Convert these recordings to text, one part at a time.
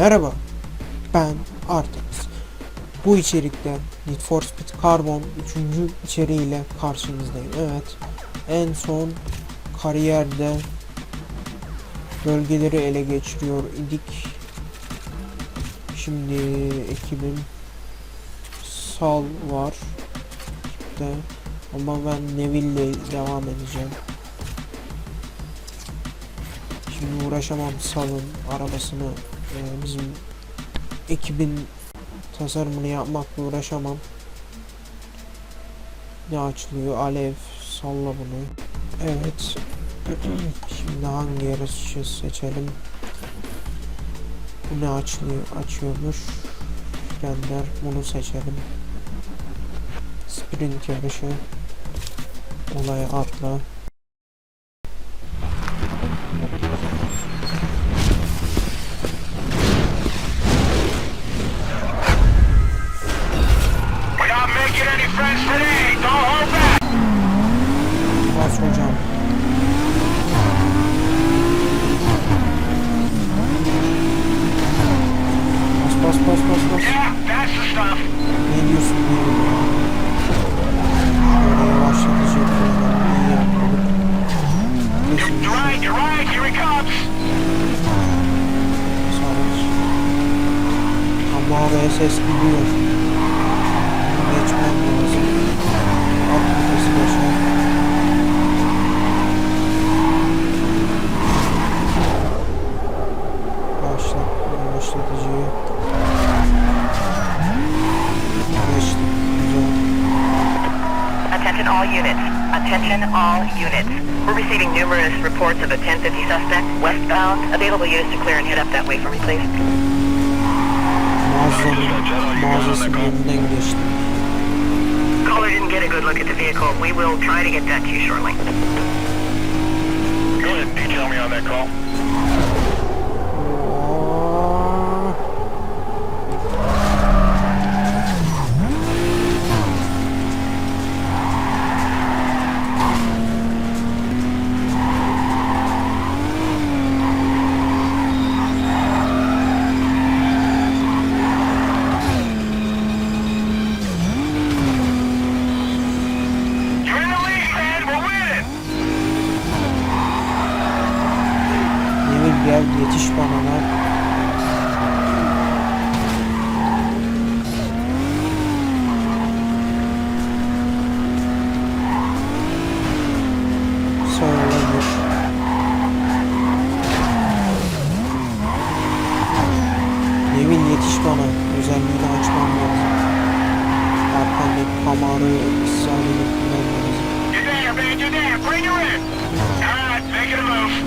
Merhaba, ben Artemis. Bu içerikte Need for Speed Carbon 3. içeriğiyle karşınızdayım. Evet, en son kariyerde bölgeleri ele geçiriyor idik. Şimdi ekibim Sal var. ekipte. Ama ben Neville'le devam edeceğim. Şimdi uğraşamam Sal'ın arabasını e, bizim ekibin tasarımını yapmakla uğraşamam. Ne açılıyor? Alev. Salla bunu. Evet. Şimdi hangi yarışı seçelim? Bu ne açılıyor? Açıyormuş. Gönder. Bunu seçelim. Sprint yarışı. Olaya atla. Hocam. Bas bas bas bas bas. Ne diyorsun bilmiyorum ya. Şöyle yavaşlatıcı yapıyorum. İyi. Kesin You're right, you're right. Here he comes. Sarıç. Ama ses gidiyor. Attention all units. We're receiving numerous reports of a 1050 suspect westbound. Available units to clear and head up that way for me, please. Mağazanın, mağazasının önünden geçtim. Caller didn't get a good look at the vehicle. We will try to get that to you shortly. Go ahead, detail me on that call.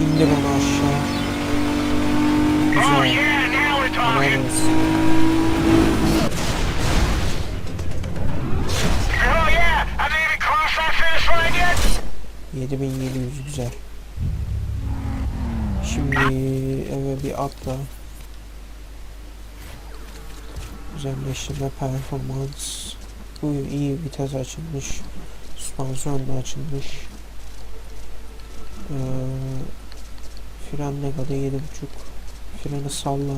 İndi bana aşağı. Güzel. Helal. Yedi bin yedi yüz güzel. Şimdi eve bir atla. Güzelleştirme performans. Bugün iyi vites açılmış. Süspansiyon da açılmış. Ee, fren ne kadar 7.5 Freni salla.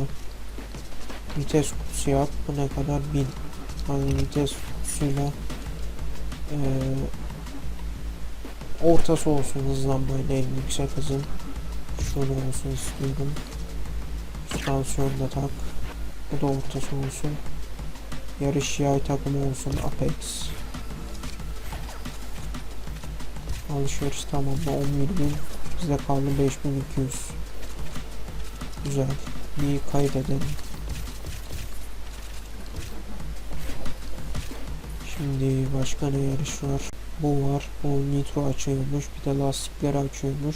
Vites kutusu yap. Bu ne kadar 1000 Hani vites kutusuyla ee, ortası olsun hızlanmayla en yüksek hızın. Şöyle olsun istiyorum. Süspansiyon da tak. Bu da ortası olsun. Yarış yay takımı olsun Apex. Alışveriş tamamla 11.000 Bizde kaldı 5200 Güzel. Bir kaydedelim. Şimdi başka ne yarış var? Bu var. O nitro açıyormuş. Bir de lastikleri açıyormuş.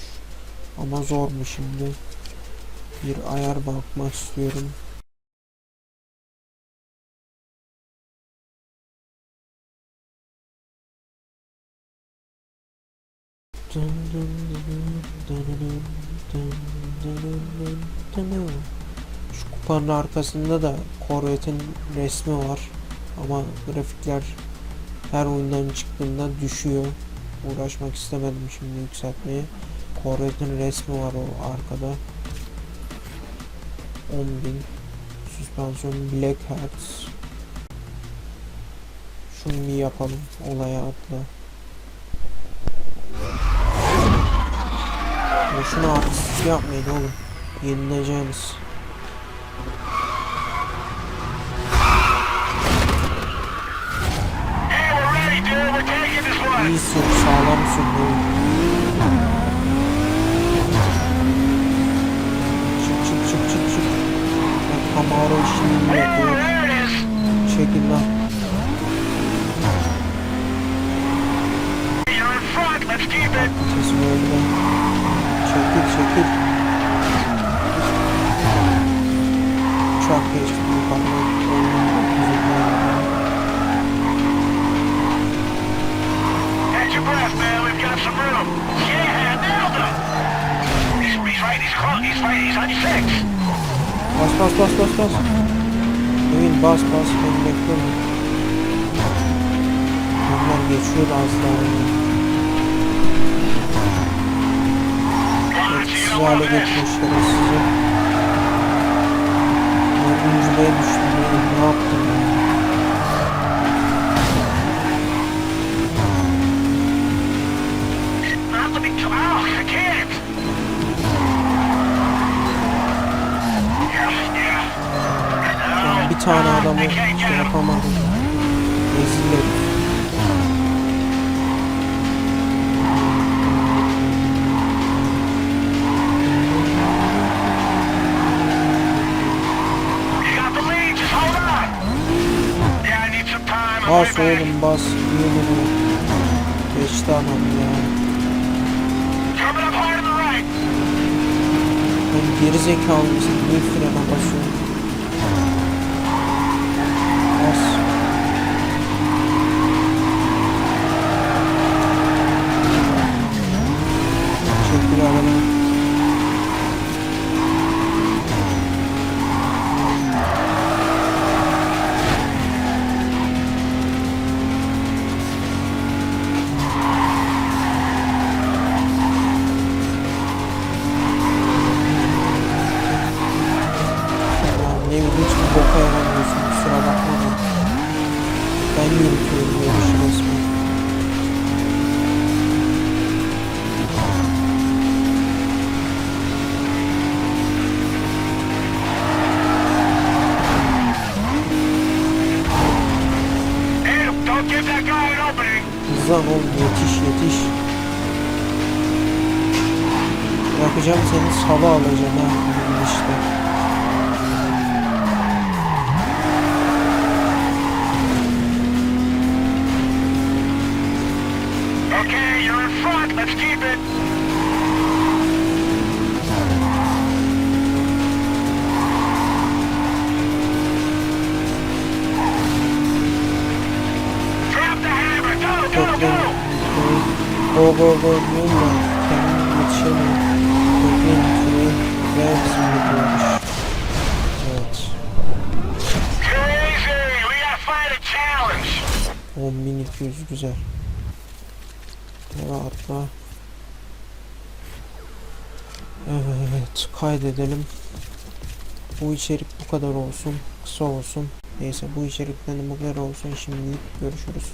Ama zor mu şimdi? Bir ayar bakmak istiyorum. Şu kupanın arkasında da Corvette'in resmi var. Ama grafikler her oyundan çıktığında düşüyor. Uğraşmak istemedim şimdi yükseltmeye. Corvette'in resmi var o arkada. 10.000 süspansiyon Black Hat. Şunu bir yapalım. Olaya atla. Boşuna artistik yapmayın oğlum. Yenileceğiniz. İyi sür, oğlum. Çık çık çık çık çık. İşini Oh, yapıyor. Çekil lan. Catch your breath, man. We've got some room. Yeah, nailed him. He's, right. He's close. He's right. He's on six. Bas bas bas bas bas. Emin bas bas beni bekleme. Onlar geçiyor az daha. Etkisiz hale getirmişler sizi. Dördüncülüğe düştüm oğlum ne yaptım ya. Not to be too. I can't. Yeah, yeah. Ben bir tane adamı şey yapamadım. Rezil Bas oğlum bas. Yemin Geçti adam ya. Ben geri zekalı mısın? Niye frene basıyorsun? Bas. Çekil arabayı. Ne bileyim hiçbir boka yaramıyorsun kusura bakma da. Ben yürütüyorum resmen. Guy an opening. Hızlan oğlum yetiş yetiş. Yapacağım seni sava alacağım ha işte. Go. Go go go diyorum da kendim yetişemiyorum. Bekleyin şurayı ve bizim gidiyormuş. Evet. Crazy. We gotta find a challenge. 10.200 güzel. Eve atla. Evet kaydedelim. Bu içerik bu kadar olsun. Kısa olsun. Neyse bu içerikten de bu kadar olsun. Şimdilik görüşürüz.